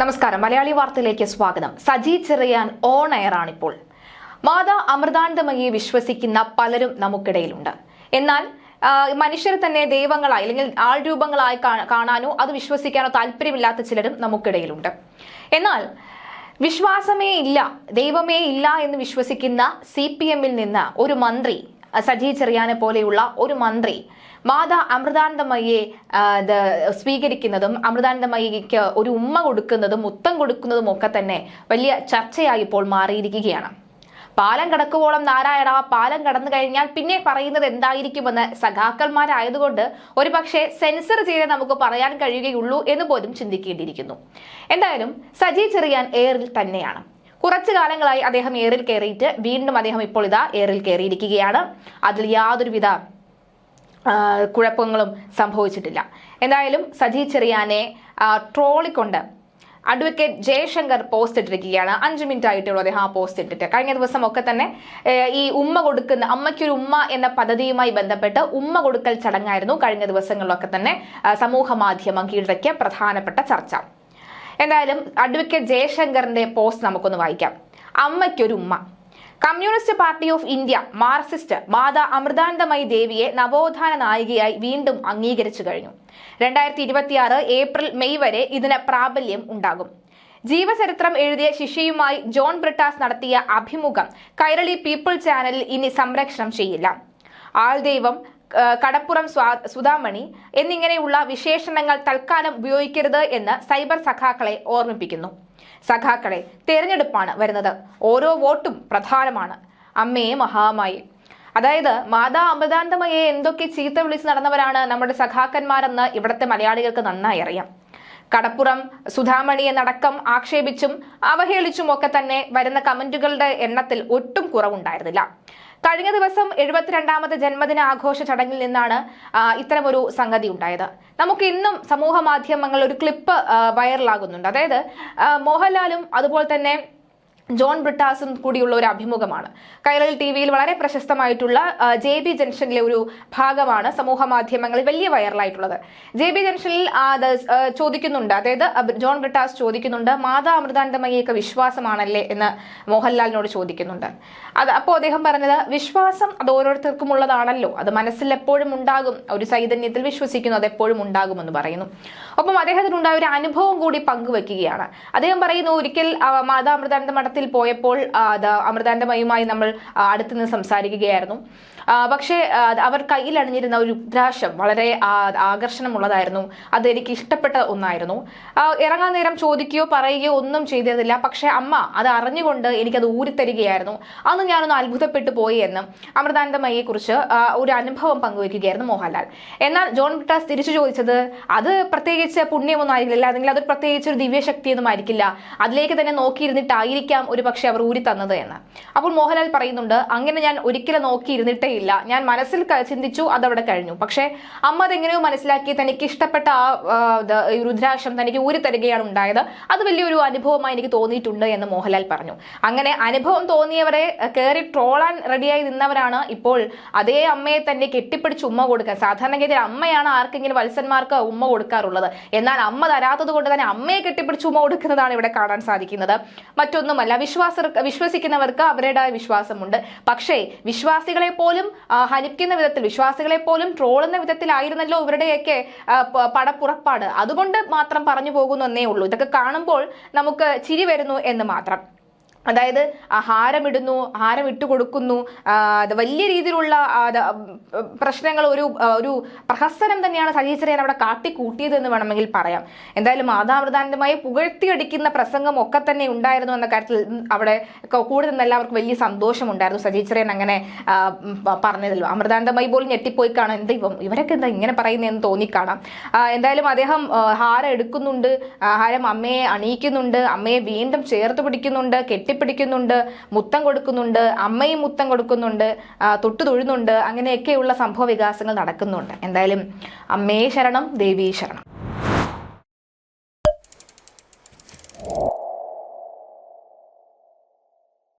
നമസ്കാരം. മലയാളി വാർത്തയിലേക്ക് സ്വാഗതം. സജി ചെറിയാൻ ഓൺ എയർ ആണിപ്പോൾ. മാതാ അമൃതാനന്ദമയെ വിശ്വസിക്കുന്ന പലരും നമുക്കിടയിലുണ്ട്. എന്നാൽ മനുഷ്യരെ തന്നെ ദൈവങ്ങളായി അല്ലെങ്കിൽ ആൾ രൂപങ്ങളായി കാണാനോ അത് വിശ്വസിക്കാനോ താല്പര്യമില്ലാത്ത ചിലരും നമുക്കിടയിലുണ്ട്. എന്നാൽ വിശ്വാസമേ ഇല്ല ദൈവമേ ഇല്ല എന്ന് വിശ്വസിക്കുന്ന സി പി എമ്മിൽ നിന്ന് ഒരു മന്ത്രി സജി ചെറിയാനെ പോലെയുള്ള ഒരു മന്ത്രി മാതാ അമൃതാനന്ദമയെ സ്വീകരിക്കുന്നതും അമൃതാനന്ദമയ്ക്ക് ഒരു ഉമ്മ കൊടുക്കുന്നതും മുത്തം കൊടുക്കുന്നതും ഒക്കെ തന്നെ വലിയ ചർച്ചയായി ഇപ്പോൾ മാറിയിരിക്കുകയാണ്. പാലം കടക്കുവോളം നാരായണ പാലം കടന്നു കഴിഞ്ഞാൽ പിന്നെ പറയുന്നത് എന്തായിരിക്കുമെന്ന് സഖാക്കന്മാരായതുകൊണ്ട് ഒരുപക്ഷെ സെൻസർ ചെയ്ത് നമുക്ക് പറയാൻ കഴിയുകയുള്ളൂ എന്ന് പോലും ചിന്തിക്കേണ്ടിയിരിക്കുന്നു. എന്തായാലും സജി ചെറിയാൻ എയറിൽ തന്നെയാണ്. കുറച്ചു കാലങ്ങളായി അദ്ദേഹം എയറിൽ കയറിയിട്ട് വീണ്ടും അദ്ദേഹം ഇപ്പോൾ ഇതാ എയറിൽ കയറിയിരിക്കുകയാണ്. അതിൽ യാതൊരുവിധ കുഴപ്പങ്ങളും സംഭവിച്ചിട്ടില്ല. എന്തായാലും സജി ചെറിയാനെ ട്രോളിക്കൊണ്ട് അഡ്വക്കേറ്റ് ജയശങ്കർ പോസ്റ്റ് ഇട്ടിരിക്കുകയാണ്. അഞ്ച് മിനിറ്റ് ആയിട്ടുള്ളൂ അദ്ദേഹം ആ പോസ്റ്റ് ഇട്ടിട്ട്. കഴിഞ്ഞ ദിവസം ഒക്കെ തന്നെ ഈ ഉമ്മ കൊടുക്കുന്ന അമ്മയ്ക്കൊരു ഉമ്മ എന്ന പദ്ധതിയുമായി ബന്ധപ്പെട്ട് ഉമ്മ കൊടുക്കൽ ചടങ്ങായിരുന്നു കഴിഞ്ഞ ദിവസങ്ങളിലൊക്കെ തന്നെ സമൂഹ മാധ്യമം കീഴടക്കിയ പ്രധാനപ്പെട്ട ചർച്ച. എന്തായാലും അഡ്വക്കേറ്റ് ജയശങ്കറിന്റെ പോസ്റ്റ് നമുക്കൊന്ന് വായിക്കാം. അമ്മയ്ക്കൊരു ഉമ്മ. Communist Party of India Marxist Mata Amritanandamayi ദേവിയെ നവോത്ഥാന നായികയായി വീണ്ടും അംഗീകരിച്ചു കഴിഞ്ഞു. രണ്ടായിരത്തി ഇരുപത്തിയാറ് ഏപ്രിൽ മെയ് വരെ ഇതിന് പ്രാബല്യം ഉണ്ടാകും. ജീവചരിത്രം എഴുതിയ ശിഷ്യയുമായി ജോൺ ബ്രിട്ടാസ് നടത്തിയ അഭിമുഖം കൈരളി പീപ്പിൾ ചാനലിൽ ഇനി സംരക്ഷണം ചെയ്യില്ല. ആൾദൈവം കടപ്പുറം സ്വാ- സുധാമണി എന്നിങ്ങനെയുള്ള വിശേഷണങ്ങൾ തൽക്കാലം ഉപയോഗിക്കരുത് എന്ന് സൈബർ സഖാക്കളെ ഓർമ്മിപ്പിക്കുന്നു. സഖാക്കളെ തെരഞ്ഞെടുപ്പാണ് വരുന്നത്. ഓരോ വോട്ടും പ്രധാനമാണ്. അമ്മയെ മഹാമായി. അതായത് മാതാ അമൃതാന്തമയെ എന്തൊക്കെ ചീത്ത വിളിച്ച് നടന്നവരാണ് നമ്മുടെ സഖാക്കന്മാരെന്ന് ഇവിടുത്തെ മലയാളികൾക്ക് നന്നായി അറിയാം. കടപ്പുറം സുധാമണി എന്നടക്കം ആക്ഷേപിച്ചും അവഹേളിച്ചും ഒക്കെ തന്നെ വരുന്ന കമന്റുകളുടെ എണ്ണത്തിൽ ഒട്ടും കുറവുണ്ടായിരുന്നില്ല. കഴിഞ്ഞ ദിവസം എഴുപത്തിരണ്ടാമത് ജന്മദിന ആഘോഷ ചടങ്ങിൽ നിന്നാണ് ഇത്തരമൊരു സംഗതി ഉണ്ടായത്. നമുക്ക് ഇന്നും സമൂഹ മാധ്യമങ്ങളിൽ ഒരു ക്ലിപ്പ് വൈറലാകുന്നുണ്ട്. അതായത് മോഹൻലാലും അതുപോലെ തന്നെ ജോൺ ബ്രിട്ടാസും കൂടിയുള്ള ഒരു അഭിമുഖമാണ്. കൈറൽ ടി വിയിൽ വളരെ പ്രശസ്തമായിട്ടുള്ള ജെ ബി ജംഗ്ഷനിലെ ഒരു ഭാഗമാണ് സമൂഹ മാധ്യമങ്ങളിൽ വലിയ വൈറലായിട്ടുള്ളത്. ജെ ബി ജംഗ്ഷനിൽ ചോദിക്കുന്നുണ്ട്. അതായത് ജോൺ ബ്രിട്ടാസ് ചോദിക്കുന്നുണ്ട് മാതാ അമൃതാനന്ദമയ്യൊക്കെ വിശ്വാസമാണല്ലേ? എന്ന് മോഹൻലാലിനോട് ചോദിക്കുന്നുണ്ട്. അത് അപ്പോൾ അദ്ദേഹം പറഞ്ഞത് വിശ്വാസം അത് ഓരോരുത്തർക്കും ഉള്ളതാണല്ലോ. അത് മനസ്സിൽ എപ്പോഴും ഉണ്ടാകും. ഒരു ചൈതന്യത്തിൽ വിശ്വസിക്കുന്നു അത് എപ്പോഴും ഉണ്ടാകുമെന്ന് പറയുന്നു. ഒപ്പം അദ്ദേഹത്തിനുണ്ടായ ഒരു അനുഭവം കൂടി പങ്കുവെക്കുകയാണ്. അദ്ദേഹം പറയുന്നു ഒരിക്കൽ മാതാ അമൃതാനന്ദ മഠത്തിൽ പോയപ്പോൾ അമൃതാന്റെ മയുമായി നമ്മൾ അടുത്തുനിന്ന് അടുത്ത് നിന്ന് സംസാരിക്കുകയായിരുന്നു. പക്ഷേ അവർ കയ്യിൽ അണിഞ്ഞിരുന്ന ഒരു രുദ്രാശം വളരെ ആകർഷണമുള്ളതായിരുന്നു. അത് എനിക്ക് ഇഷ്ടപ്പെട്ട ഒന്നായിരുന്നു. ഇറങ്ങാൻ നേരം ചോദിക്കുകയോ പറയുകയോ ഒന്നും ചെയ്തതില്ല പക്ഷേ അമ്മ അത് അറിഞ്ഞുകൊണ്ട് എനിക്കത് ഊരിത്തരികയായിരുന്നു. അന്ന് ഞാനൊന്ന് അത്ഭുതപ്പെട്ടു പോയി എന്ന് അമൃതാനന്ദമയെക്കുറിച്ച് ഒരു അനുഭവം പങ്കുവയ്ക്കുകയായിരുന്നു മോഹൻലാൽ. എന്നാൽ ജോൺ ബ്രിട്ടാസ് തിരിച്ചു ചോദിച്ചത് അത് പ്രത്യേകിച്ച് പുണ്യമൊന്നും ആയിരിക്കില്ല അല്ലെങ്കിൽ അത് പ്രത്യേകിച്ച് ഒരു ദിവ്യശക്തിയൊന്നും ആയിരിക്കില്ല. അതിലേക്ക് തന്നെ നോക്കിയിരുന്നിട്ടായിരിക്കാം ഒരു പക്ഷെ അവർ ഊരി തന്നത് എന്ന്. അപ്പോൾ മോഹൻലാൽ പറയുന്നുണ്ട് അങ്ങനെ ഞാൻ ഒരിക്കലും നോക്കിയിരുന്നിട്ടേ ഇല്ല ഞാൻ മനസ്സിൽ ചിന്തിച്ചു അതവിടെ കഴിഞ്ഞു. പക്ഷേ അമ്മ അതെങ്ങനെയോ മനസ്സിലാക്കി തനിക്ക് ഇഷ്ടപ്പെട്ട ആ രുദ്രാക്ഷം തനിക്ക് ഊരി തരികയാണ് ഉണ്ടായത്. അത് വലിയൊരു അനുഭവമായി എനിക്ക് തോന്നിയിട്ടുണ്ട് എന്ന് മോഹൻലാൽ പറഞ്ഞു. അങ്ങനെ അനുഭവം തോന്നിയവരെ കയറി ട്രോളാൻ റെഡിയായി നിന്നവരാണ് ഇപ്പോൾ അതേ അമ്മയെ തന്നെ കെട്ടിപ്പിടിച്ച് ഉമ്മ കൊടുക്കാൻ. സാധാരണഗതിയിൽ അമ്മയാണ് ആർക്കെങ്കിലും വത്സന്മാർക്ക് ഉമ്മ കൊടുക്കാറുള്ളത്. എന്നാൽ അമ്മ തരാത്തത് കൊണ്ട് തന്നെ അമ്മയെ കെട്ടിപ്പിടിച്ച് ഉമ്മ കൊടുക്കുന്നതാണ് ഇവിടെ കാണാൻ സാധിക്കുന്നത്. മറ്റൊന്നുമല്ല വിശ്വാസ വിശ്വസിക്കുന്നവർക്ക് അവരുടേതായ വിശ്വാസമുണ്ട്. പക്ഷേ വിശ്വാസികളെ പോലും ഹനിക്കുന്ന വിധത്തിൽ വിശ്വാസികളെ പോലും ട്രോളുന്ന വിധത്തിലായിരുന്നല്ലോ ഇവരുടെയൊക്കെ പടപ്പുറപ്പാട്. അതുകൊണ്ട് മാത്രം പറഞ്ഞു പോകുന്നു എന്നേ ഉള്ളൂ. ഇതൊക്കെ കാണുമ്പോൾ നമുക്ക് ചിരി വരുന്നു എന്ന് മാത്രം. അതായത് ഹാരമിടുന്നു ഹാരം ഇട്ട് കൊടുക്കുന്നു അത് വലിയ രീതിയിലുള്ള പ്രശ്നങ്ങൾ ഒരു ഒരു പ്രഹസനം തന്നെയാണ് സജീശ്വരൻ അവിടെ കാട്ടിക്കൂട്ടിയത് എന്ന് വേണമെങ്കിൽ പറയാം. എന്തായാലും മാതാമൃതാനന്ദമായി പുകഴ്ത്തിയടിക്കുന്ന പ്രസംഗം ഒക്കെ തന്നെ ഉണ്ടായിരുന്നു എന്ന കാര്യത്തിൽ അവിടെ കൂടുതൽ എല്ലാവർക്കും വലിയ സന്തോഷമുണ്ടായിരുന്നു. സജീശ്വരൻ അങ്ങനെ പറഞ്ഞതിൽ അമൃതാനന്ദമായി പോലും ഞെട്ടിപ്പോയി കാണാം എന്താ ഇവം ഇവരൊക്കെ എന്താ ഇങ്ങനെ പറയുന്നതെന്ന് തോന്നിക്കാണാം. എന്തായാലും അദ്ദേഹം ഹാരം എടുക്കുന്നുണ്ട് ഹാരം അമ്മയെ അണിയിക്കുന്നുണ്ട് അമ്മയെ വീണ്ടും ചേർത്ത് പിടിക്കുന്നുണ്ട് കെട്ടിപ്പിടിക്കുന്നുണ്ട് മുത്തം കൊടുക്കുന്നുണ്ട് അമ്മയും മുത്തം കൊടുക്കുന്നുണ്ട് തൊട്ടു തൊഴുന്നുണ്ട് അങ്ങനെയൊക്കെയുള്ള സംഭവ വികാസങ്ങൾ നടക്കുന്നുണ്ട്. എന്തായാലും അമ്മയെ ശരണം ദേവീ ശരണം.